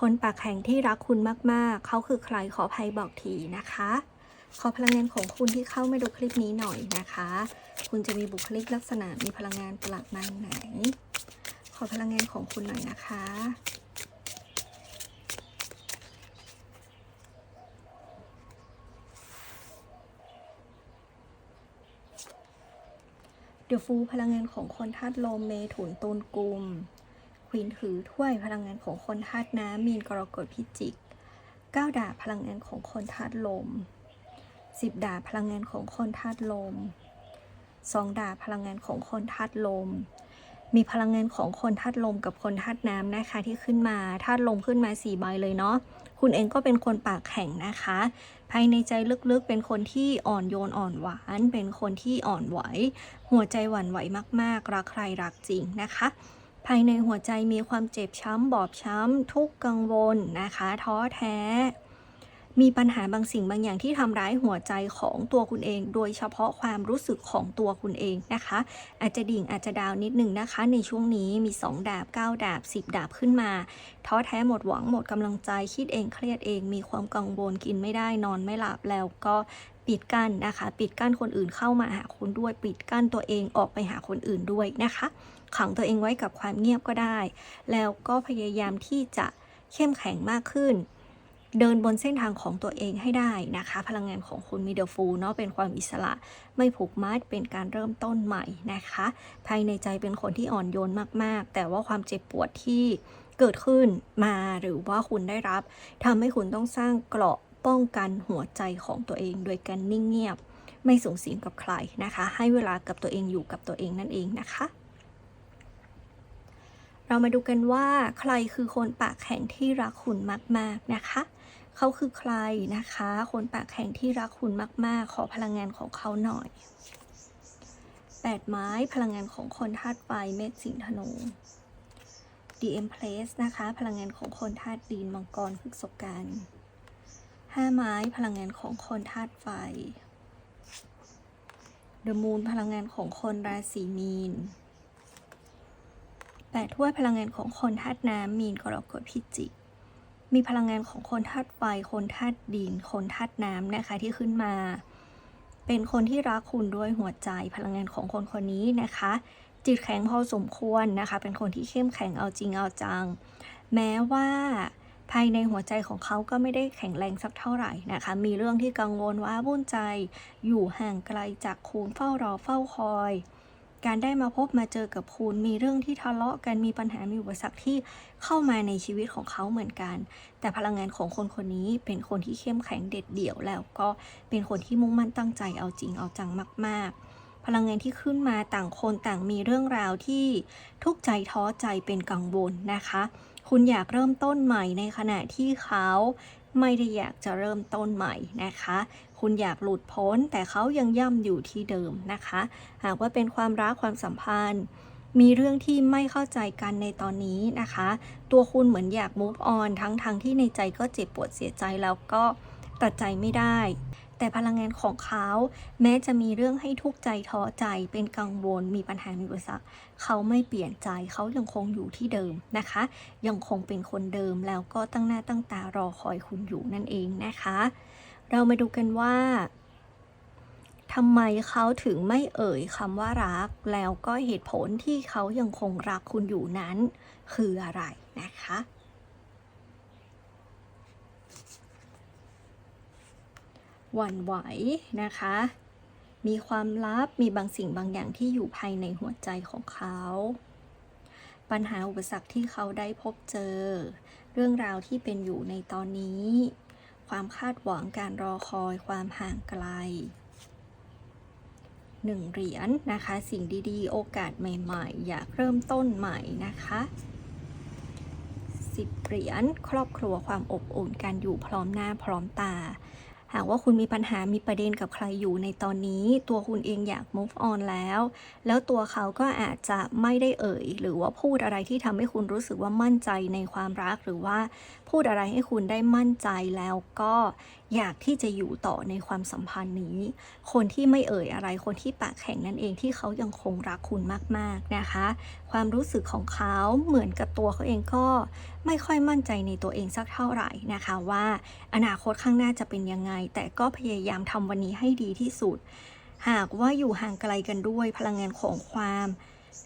คนปากแข็งที่รักคุณมากๆ เขาคือใครขออภัยบอกทีนะคะ ขอพลังงานของคุณที่เข้ามาดูคลิปนี้หน่อยนะคะ คุณจะมีบุคลิกลักษณะมีพลังงานประมาณไหน ขอพลังงานของคุณหน่อยนะคะเดอะฟูพลังงานของคนธาตุลมเมถุนตุลกุม ควีนถือถ้วยพลังงานของคนธาตุน้ำมีนกรกฎพิจิกเก้าดาบพลังงานของคนธาตุลมสิบดาบพลังงานของคนธาตุลมสองดาบพลังงานของคนธาตุลม มีพลังงานของคนธาตุลมกับคนธาตุน้ำนะคะที่ขึ้นมาธาตุลมขึ้นมาสี่ใบเลยเนาะคุณเองก็เป็นคนปากแข็งนะคะ ภายในใจลึกๆ เป็นคนที่อ่อนโยนอ่อนหวาน เป็นคนที่อ่อนไหว หัวใจหวั่นไหวมากๆ รักใครรักจริงนะคะ ภายในหัวใจมีความเจ็บช้ำ บอบช้ำ ทุกข์กังวลนะคะ ท้อแท้ มีปัญหาบางสิ่งบางอย่างที่ทำร้ายหัวใจของตัวคุณเอง โดยเฉพาะความรู้สึกของตัวคุณเองนะคะ อาจจะดิ่งอาจจะดาวนิดหนึ่งนะคะ ในช่วงนี้มี 2 ดาบ 9 ดาบ 10 ดาบขึ้นมา ท้อแท้หมดหวังหมดกำลังใจคิดเองเครียดเอง มีความกังวลกินไม่ได้นอนไม่หลับแล้วก็ปิดกั้นนะคะ ปิดกั้นคนอื่นเข้ามาหาคุณด้วย ปิดกั้นตัวเองออกไปหาคนอื่นด้วยนะคะ ขังตัวเองไว้กับความเงียบก็ได้ แล้วก็พยายามที่จะเข้มแข็งมากขึ้น เดินบนเส้นทางของตัวเองให้ได้นะคะ พลังงานของคุณมีเดฟูเนาะเป็นความอิสระ ไม่ผูกมัดเป็นการเริ่มต้นใหม่นะคะ ภายในใจเป็นคนที่อ่อนโยนมากๆ แต่ว่าความเจ็บปวดที่เกิดขึ้นมาหรือว่าคุณได้รับทำให้คุณต้องสร้างเกราะป้องกันหัวใจของตัวเอง โดยการนิ่งเงียบ ไม่สูงสิงกับใครนะคะ ให้เวลากับตัวเองอยู่กับตัวเองนั่นเองนะคะ เรามาดูกันว่าใครคือคนปากแข็งที่รักคุณมาก ๆ นะคะ เขาคือใครนะคะ คนปากแข็งที่รักคุณมาก ๆ ขอพลังงานของเขาหน่อยแปดไม้พลังงานของคนธาตุไฟเมษสิงห์ธนู DM Place นะคะ พลังงานของคนธาตุดินมังกรพฤษภกันห้าไม้พลังงานของคนธาตุไฟ The Moon พลังงานของคนราศีมีน แปดถ้วยพลังงานของคนธาตุน้ำมีนกรกฎพิจิกมีพลังงานของคนธาตุไฟ คนธาตุดิน คนธาตุน้ำนะคะที่ขึ้นมา เป็นคนที่รักคุณด้วยหัวใจพลังงานของคนคนนี้นะคะ จิตแข็งพอสมควรนะคะ เป็นคนที่เข้มแข็งเอาจริงเอาจัง แม้ว่าภายในหัวใจของเขาก็ไม่ได้แข็งแรงสักเท่าไหร่นะคะ มีเรื่องที่กังวลว่าวุ่นใจ อยู่ห่างไกลจากคุณเฝ้ารอเฝ้าคอย การได้มาพบมาเจอกับคุณ มีเรื่องที่ทะเลาะกันมีปัญหามีอุปสรรคที่เข้ามาในชีวิตของเขาเหมือนกัน แต่พลังงานของคนคนนี้เป็นคนที่เข้มแข็งเด็ดเดี่ยวแล้วก็เป็นคนที่มุ่งมั่นตั้งใจเอาจริงเอาจังมาก ๆ พลังงานที่ขึ้นมาต่างคนต่างมีเรื่องราวที่ทุกใจท้อใจเป็นกังวลนะคะ คุณอยากเริ่มต้นใหม่ในขณะที่เขาไม่ได้อยากจะเริ่มต้นใหม่นะคะ คุณอยากหลุดพ้น แต่เขายังย่ำอยู่ที่เดิมนะคะ หากว่าเป็นความรักความสัมพันธ์ มีเรื่องที่ไม่เข้าใจกันในตอนนี้นะคะ ตัวคุณเหมือนอยาก move on ทั้งทงที่ในใจก็เจ็บปวดเสียใจแล้วก็ตัดใจไม่ได้ แต่พลังงานของเขา แม้จะมีเรื่องให้ทุกข์ใจท้อใจเป็นกังวลมีปัญหามีอุปสรรคเขาไม่เปลี่ยนใจเขายังคงอยู่ที่เดิมนะคะ ยังคงเป็นคนเดิมแล้วก็ตั้งหน้าตั้งตารอคอยคุณอยู่นั่นเองนะคะ เรามาดูกันว่าทำไมเขาถึงไม่เอ่ยคำว่ารัก แล้วก็เหตุผลที่เขายังคงรักคุณอยู่นั้น คืออะไรนะคะหวั่นไหวนะคะ มีความลับ มีบางสิ่งบางอย่างที่อยู่ภายในหัวใจของเขา ปัญหาอุปสรรคที่เขาได้พบเจอ เรื่องราวที่เป็นอยู่ในตอนนี้ ความคาดหวังการรอคอยความห่างไกลหนึ่งเหรียญนะคะ สิ่งดีๆ โอกาสใหม่ๆ อยากเริ่มต้นใหม่นะคะสิบเหรียญครอบครัวความอบอุ่นการอยู่พร้อมหน้าพร้อมตา หากว่าคุณมีปัญหามีประเด็นกับใครอยู่ในตอนนี้ ตัวคุณเองอยาก move on แล้ว แล้วตัวเขาก็อาจจะไม่ได้เอ่ย หรือว่าพูดอะไรที่ทำให้คุณรู้สึกว่ามั่นใจในความรักหรือว่า พูดอะไรให้คุณได้มั่นใจแล้วก็อยากที่จะอยู่ต่อในความสัมพันธ์นี้ คนที่ไม่เอ่ยอะไรคนที่ปากแข็งนั่นเองที่เขายังคงรักคุณมากๆนะคะ ความรู้สึกของเขาเหมือนกับตัวเขาเองก็ไม่ค่อยมั่นใจในตัวเองสักเท่าไหร่นะคะว่า อนาคตข้างหน้าจะเป็นยังไง แต่ก็พยายามทำวันนี้ให้ดีที่สุด หากว่าอยู่ห่างไกลกันด้วยพลังงานของความ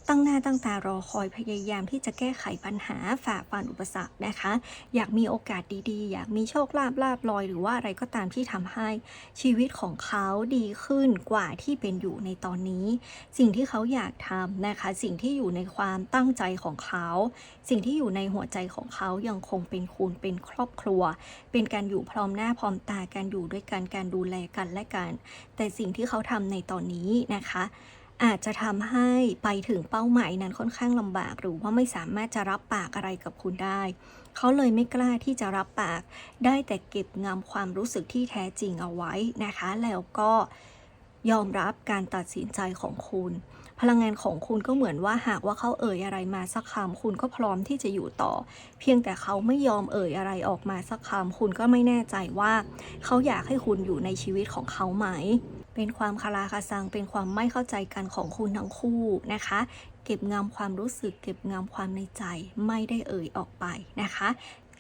ตั้งหน้าตั้งตารอคอยพยายามที่จะแก้ไขปัญหาฝ่าฟันอุปสรรคนะคะ อยากมีโอกาสดีๆ อยากมีโชคลาภลาบลอย หรือว่าอะไรก็ตามที่ทำให้ชีวิตของเขาดีขึ้นกว่าที่เป็นอยู่ในตอนนี้ สิ่งที่เขาอยากทำนะคะ สิ่งที่อยู่ในความตั้งใจของเขา สิ่งที่อยู่ในหัวใจของเขายังคงเป็นคุณเป็นครอบครัว เป็นการอยู่พร้อมหน้าพร้อมตาการอยู่ด้วยกันการดูแลกันและกัน แต่สิ่งที่เขาทำในตอนนี้นะคะ อาจจะทำให้ไปถึงเป้าหมายนั้นค่อนข้างลำบาก หรือว่าไม่สามารถจะรับปากอะไรกับคุณได้ เขาเลยไม่กล้าที่จะรับปาก ได้แต่เก็บงำความรู้สึกที่แท้จริงเอาไว้นะคะ แล้วก็ยอมรับการตัดสินใจของคุณ พลังงานของคุณก็เหมือนว่าหากว่าเขาเอ่ยอะไรมาสักคำคุณก็พร้อมที่จะอยู่ต่อ เพียงแต่เขาไม่ยอมเอ่ยอะไรออกมาสักคำคุณก็ไม่แน่ใจว่า เขาอยากให้คุณอยู่ในชีวิตของเขาไหม เป็นความคาราคาซัง เป็นความไม่เข้าใจกันของคุณทั้งคู่นะคะ เก็บงำความรู้สึก เก็บงำความในใจไม่ได้เอ่ยออกไปนะคะ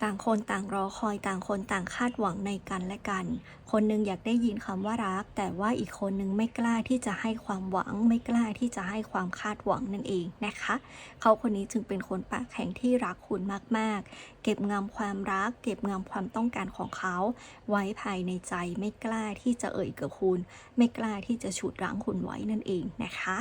ต่างคนต่างรอคอยต่างคนต่างคาดหวังในกันและกัน คนหนึงอยากได้ยินคำว่ารัก แต่ว่าอีกคนหนึงไม่กล้าที่จะให้ความหวัง ไม่กล้าที่จะให้ความคาดหวังนั่นเองนะคะ เขาคนนี้จึงเป็นคนปากแข็งที่รักคุณมากๆ เก็บงำความรัก เก็บงำความต้องการของเขา ไว้ภายในใจไม่กล้าที่จะเอ่ยกับคุณ ไม่กล้าที่จะฉุดรั้งคุณไว้นั่นเองนะคะ